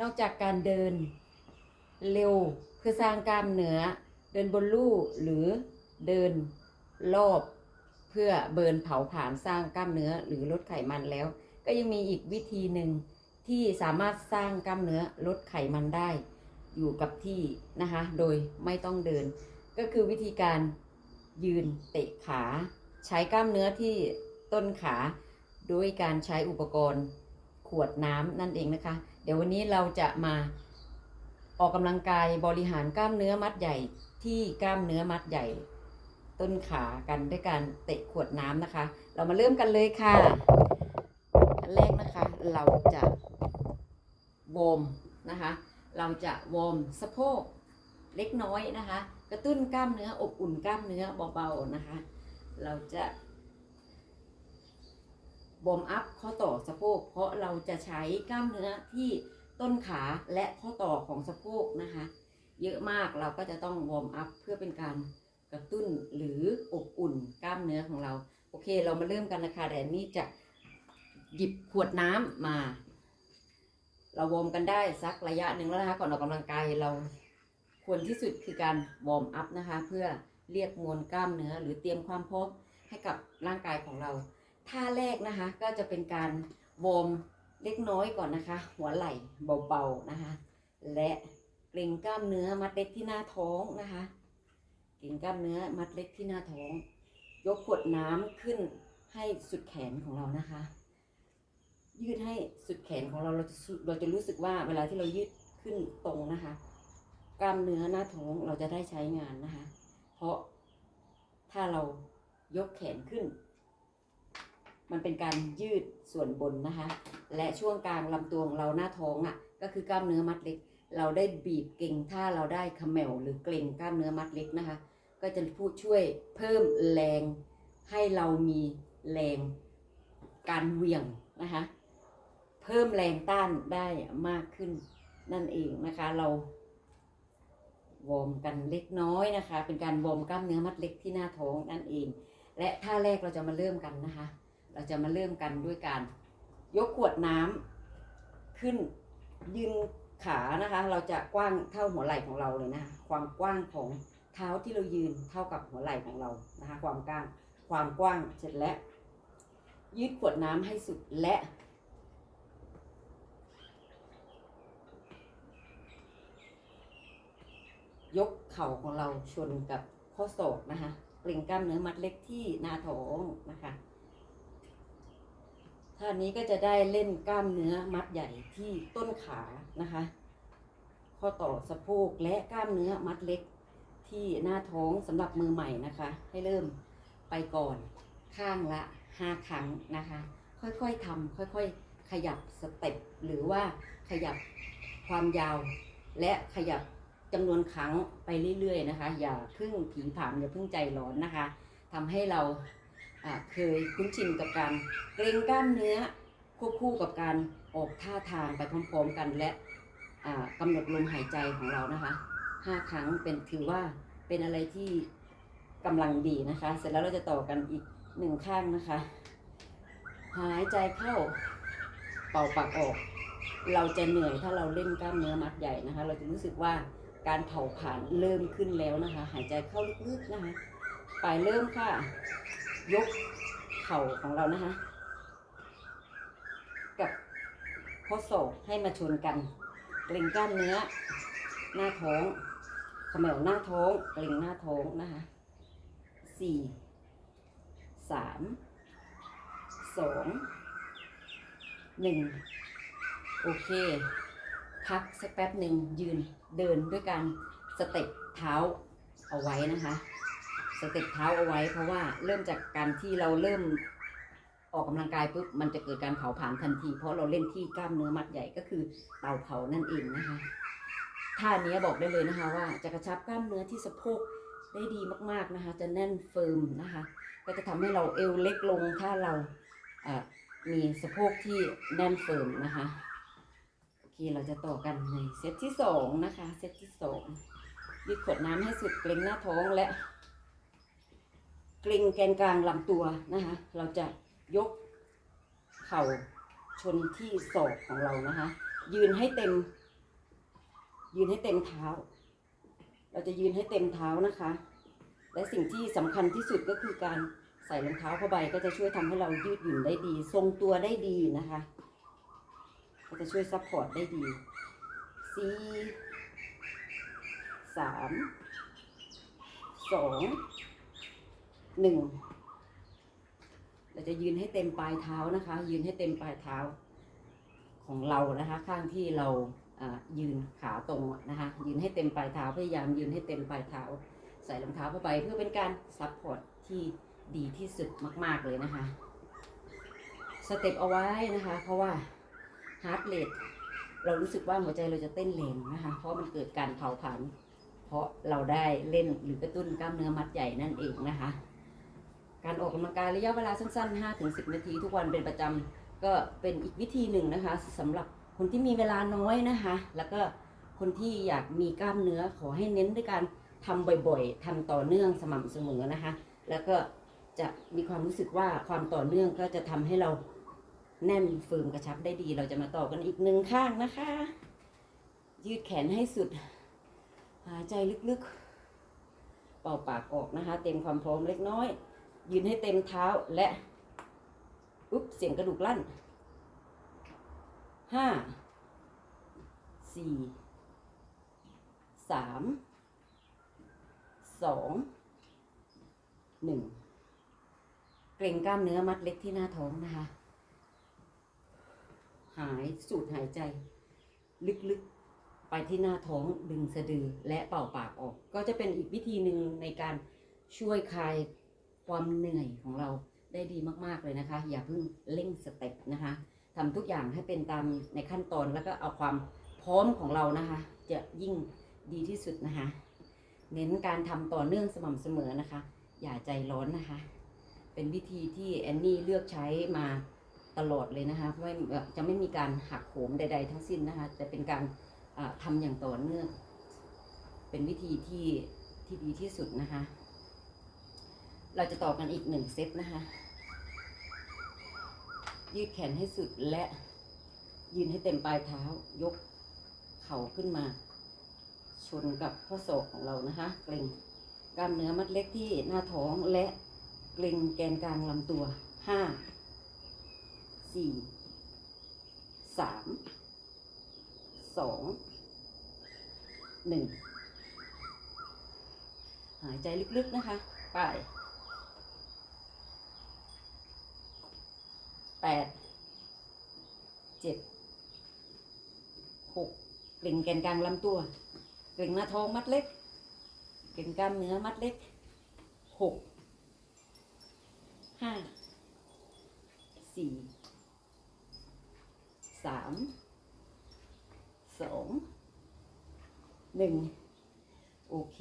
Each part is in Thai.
นอกจากการเดินเร็วเพื่อสร้างกล้ามเนื้อ เดินบนลู่หรือเดินรอบ เพื่อเบิร์นเผาผลาญสร้างกล้ามเนื้อหรือลดไขมันแล้ว ก็ยังมีอีกวิธีหนึ่งที่สามารถสร้างกล้ามเนื้อลดไขมันได้ อยู่กับที่นะคะ โดยไม่ต้องเดิน ก็คือวิธีการยืนเตะขา ใช้กล้ามเนื้อที่ต้นขาโดยการใช้อุปกรณ์ขวดน้ำนั่นเองนะคะ เดี๋ยววันนี้เราจะมาออกกำลังกายบริหารกล้ามเนื้อมัดใหญ่ที่กล้ามเนื้อมัดใหญ่ ต้นขากันด้วยการเตะขวดน้ำนะคะ เรามาเริ่มกันเลยค่ะอันแรกนะคะเราจะวอร์มนะคะ เราจะวอร์มสะโพกเล็กน้อยนะคะ กระตุ้นกล้ามเนื้ออบอุ่นกล้ามเนื้อเบาๆนะคะ เราจะ บอร์มอัพข้อต่อสะโพก เพราะเราจะใช้กล้ามเนื้อที่ต้นขาและข้อต่อของสะโพกนะคะ เยอะมากเราก็จะต้องวอร์มอัพเพื่อเป็นการกระตุ้นหรืออบอุ่นกล้ามเนื้อของเรา โอเคเรามาเริ่มกันนะคะแต่นี่จะหยิบขวดน้ำมา เราวอร์มกันได้สักระยะหนึ่งแล้วนะคะก่อนออกกำลังกายเราควรที่สุดคือการวอร์มอัพนะคะ เพื่อเรียกมวลกล้ามเนื้อหรือเตรียมความพร้อมให้กับร่างกายของเรา ท่าแรกนะคะก็จะเป็นการวอร์มเล็กน้อยก่อนนะคะ หัวไหล่เบาๆนะคะ และเกร็งกล้ามเนื้อมัดเล็กที่หน้าท้องนะคะเกร็งกล้ามเนื้อมัดเล็กที่หน้าท้อง ยกขวดน้ำขึ้นให้สุดแขนของเรานะคะ ยืดให้สุดแขนของเราเราจะเราจะรู้สึกว่าเวลาที่เรายืดขึ้นตรงนะคะ กล้ามเนื้อหน้าท้องเราจะได้ใช้งานนะคะ เพราะถ้าเรายกแขนขึ้น มันเป็นการยืดส่วนบนนะคะ และช่วงกลางลำตัวของเราหน้าท้องอะ่ะ ก็คือกล้ามเนื้อมัดเล็ก เราได้บีบเก่งถ้าเราได้ขมวหรือเกร็งกล้ามเนื้อมัดเล็กนะคะ ก็จะพูดช่วยเพิ่มแรงให้เรามีแรงการเหวี่ยงนะคะ เพิ่มแรงต้านได้มากขึ้นนั่นเองนะคะ เราวอร์มกันเล็กน้อยนะคะ เป็นการวอร์มกล้ามเนื้อมัดเล็กที่หน้าท้องนั่นเอง และท่าแรกเราจะมาเริ่มกันนะคะ เราจะมาเริ่มกันด้วยการยกขวดน้ำขึ้นยืนขานะคะ เราจะกว้างเท่าหัวไหล่ของเราเลยนะความกว้างของเท้าที่เรายืนเท่ากับหัวไหล่ของเรานะคะ ความกว้างความกว้างเสร็จแล้วยืดขวดน้ำให้สุดและ ยกเข่าของเราชนกับข้อศอกนะคะเกร็งกล้ามเนื้อมัดเล็กที่หน้าท้องนะคะ ท่านี้ก็จะได้เล่นกล้ามเนื้อมัดใหญ่ที่ต้นขานะคะ ข้อต่อสะโพกและกล้ามเนื้อมัดเล็กที่หน้าท้องสำหรับมือใหม่นะคะ ให้เริ่มไปก่อนข้างละห้าครั้งนะคะ ค่อยๆทำค่อยๆ ขยับสเต็ปหรือว่าขยับความยาว และขยับจำนวนครั้งไปเรื่อยๆนะคะ อย่าพึ่งผีผามอย่าพึ่งใจร้อนนะคะทำให้เรา เคยคุ้นชินกับการเกรงกล้ามเนื้อควบคู่กับการออกท่าทางไปพร้อมๆกันและอ่ากำหนดลมหายใจของเรานะคะห้าครั้งเป็นถือว่าเป็นอะไรที่กำลังดีนะคะ เสร็จแล้วเราจะต่อกันอีกหนึ่งข้างนะคะ หายใจเข้าเป่าปากออก เราจะเหนื่อยถ้าเราเล่นกล้ามเนื้อมัดใหญ่นะคะ เราจะรู้สึกว่าการเผาผลาญเริ่มขึ้นแล้วนะคะ หายใจเข้าลึกๆนะคะ ไปเริ่มค่ะ ยกเข่าของเรานะคะ กับข้อศอกให้มาชนกันเกร็งกล้ามเนื้อ หน้าท้องเขมวหน้าท้องเกร็งหน้าท้องนะคะสี่สามสองหนึ่งโอเค พักสักแป๊บหนึ่งยืนเดินด้วยการสเต็ปเท้าเอาไว้นะคะ สเต็ปเท้าเอาไว้ เพราะว่าเริ่มจากการที่เราเริ่มออกกำลังกายปุ๊บมันจะเกิดการเผาผลาญทันที เพราะเราเล่นที่กล้ามเนื้อมัดใหญ่ก็คือเตาเผานั่นเองนะคะท่านี้บอกได้เลยนะคะว่าจะกระชับกล้ามเนื้อที่สะโพกได้ดีมากๆนะคะ จะแน่นเฟิร์มนะคะ ก็จะทำให้เราเอวเล็กลงถ้าเราอ่อมีสะโพกที่แน่นเฟิร์มนะคะโอเคเราจะต่อกันในเซตที่สองนะคะเซตที่สองยืดขวดน้ำให้สุดเกร็งหน้าท้องและ เกร็งแกนกลางลำตัวนะคะ เราจะยกเข่าชนที่ศอกของเรานะคะ ยืนให้เต็ม ยืนให้เต็มเท้า เราจะยืนให้เต็มเท้านะคะ และสิ่งที่สำคัญที่สุดก็คือการใส่รองเท้าผ้าใบก็จะช่วยทำให้เรายืดหยุ่นได้ดี ทรงตัวได้ดีนะคะ ก็จะช่วยซัพพอร์ตได้ดีสี่สามสอง หนึ่งเราจะยืนให้เต็มปลายเท้านะคะ ยืนให้เต็มปลายเท้าของเรานะคะ ข้างที่เราอ่ายืนขาตรงนะคะ ยืนให้เต็มปลายเท้าพยายามยืนให้เต็มปลายเท้า ใส่รองเท้าผ้าใบเพื่อเป็นการซัพพอร์ตที่ดีที่สุดมาก ๆเลยนะคะสเต็ปเอาไว้นะคะ เพราะว่าฮาร์ดเรทเรารู้สึกว่าหัวใจเราจะเต้นแรงนะคะ เพราะมันเกิดการเผาผลาญเพราะเราได้เล่นหรือกระตุ้นกล้ามเนื้อมัดใหญ่นั่นเองนะคะ การออกกำลังกายระยะเวลาสั้นๆ 5-10 นาทีทุกวันเป็นประจำก็เป็นอีกวิธีหนึ่งนะคะสำหรับคนที่มีเวลาน้อยนะคะ แล้วก็คนที่อยากมีกล้ามเนื้อขอให้เน้นด้วยการทำบ่อยๆทำต่อเนื่องสม่ำเสมอนะคะ แล้วก็จะมีความรู้สึกว่าความต่อเนื่องก็จะทำให้เราแน่นฟิร์มกระชับได้ดี เราจะมาต่อกันอีกหนึ่งข้างนะคะ ยืดแขนให้สุด หายใจลึกๆ เป่าปากออกนะคะ เต็มความพร้อมเล็กน้อย ยืนให้เต็มเท้าและอุ๊บเสียงกระดูกลั่นห้าสี่สามสองหนึ่งเกร็งกล้ามเนื้อมัดเล็กที่หน้าท้องนะคะ หายสูดหายใจ ลึกๆ ไปที่หน้าท้องดึงสะดือและเป่าปากออก ก็จะเป็นอีกวิธีหนึ่งในการช่วยคลาย ความเหนื่อยของเราได้ดีมากๆเลยนะคะ อย่าเพิ่งเร่งสเต็ปนะคะทำทุกอย่างให้เป็นตามในขั้นตอนแล้วก็เอาความพร้อมของเรานะคะ จะยิ่งดีที่สุดนะคะ เน้นการทำต่อเนื่องสม่ำเสมอนะคะ อย่าใจร้อนนะคะ เป็นวิธีที่แอนนี่เลือกใช้มาตลอดเลยนะคะไม่จะไม่มีการหักโหมใด ๆ ทั้งสิ้นนะคะจะเป็นการอ่าทำอย่างต่อเนื่อง เป็นวิธีที่ที่ดีที่สุดนะคะ เราจะต่อกันอีกหนึ่งเซตนะคะ ยืดแขนให้สุดและยืนให้เต็มปลายเท้ายกเข่าขึ้นมา ชนกับข้อศอกของเรานะคะเกร็งกล้ามเนื้อมัดเล็กที่หน้าท้องและเกร็งแกนกลางลำตัวห้าสี่สามสองหนึ่งหายใจลึกๆนะคะ ไป แปดเจ็ดหกเกร็งแกนกลางลำตัวเกร็งหน้าท้องมัดเล็กเกร็งกล้ามเนื้อมัดเล็กหกห้าสี่สามสองหนึ่งโอเค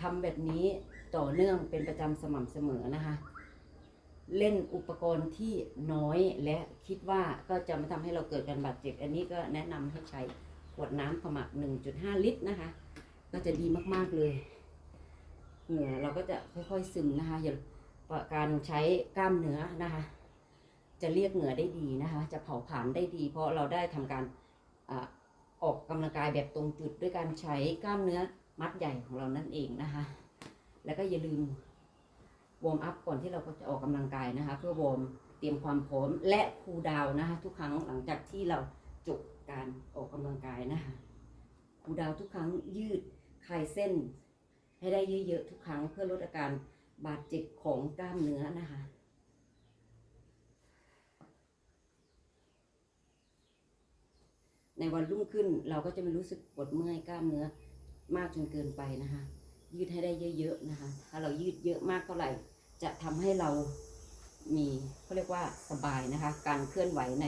ทำแบบนี้ ต่อเนื่องเป็นประจำสม่ำเสมอนะคะ เล่นอุปกรณ์ที่น้อยและคิดว่าก็จะไม่ทำให้เราเกิดการบาดเจ็บ อันนี้ก็แนะนำให้ใช้ขวดน้ำขมัก1.5 ลิตรนะคะ ก็จะดีมาก ๆ เลย เหงื่อเราก็จะค่อย ๆ ซึมนะคะอย่าการใช้กล้ามเนื้อนะคะ จะเรียกเหงื่อได้ดีนะคะ จะเผาผลาญได้ดี เพราะเราได้ทำการอออกกำลังกายแบบตรงจุดด้วยการใช้กล้ามเนื้อมัดใหญ่ของเรานั่นเองนะคะ แล้วก็อย่าลืมวอร์มอัพก่อนที่เราจะออกกำลังกายนะคะ เพื่อวอร์มเตรียมความพร้อมและคูลดาวนะคะ ทุกครั้งหลังจากที่เราจบการออกกำลังกายนะคะคูลดาวทุกครั้งยืดคลายเส้น ให้ได้เยอะๆทุกครั้งเพื่อลดอาการบาดเจ็บของกล้ามเนื้อนะคะในวันรุ่งขึ้นเราก็จะไม่รู้สึกปวดเมื่อยกล้ามเนื้อมากจนเกินไปนะคะ ยืดให้ได้เยอะๆนะคะ ถ้าเรายืดเยอะมากเท่าไหร่ จะทำให้เรามีเขาเรียกว่าสบายนะคะ การเคลื่อนไหวใน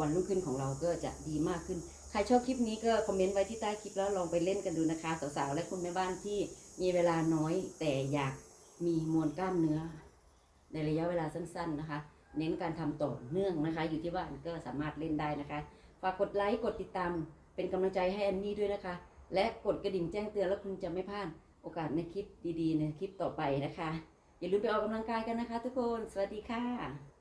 วันรุ่งขึ้นของเราก็จะดีมากขึ้น ใครชอบคลิปนี้ก็คอมเมนต์ไว้ที่ใต้คลิปแล้วลองไปเล่นกันดูนะคะ สาวๆ และคุณแม่บ้านที่มีเวลาน้อย แต่อยากมีมวลกล้ามเนื้อ ในระยะเวลาสั้น ๆนะคะ เน้นการทำต่อเนื่องนะคะ อยู่ที่บ้านก็สามารถเล่นได้นะคะฝากกดไลค์กดติดตามเป็นกำลังใจให้แอนนี่ด้วยนะคะ และกดกระดิ่งแจ้งเตือนแล้วคุณจะไม่พลาด โอกาสในคลิปดีๆ ในคลิปต่อไปนะคะ อย่าลืมไปออกกำลังกายกันนะคะทุกคน สวัสดีค่ะ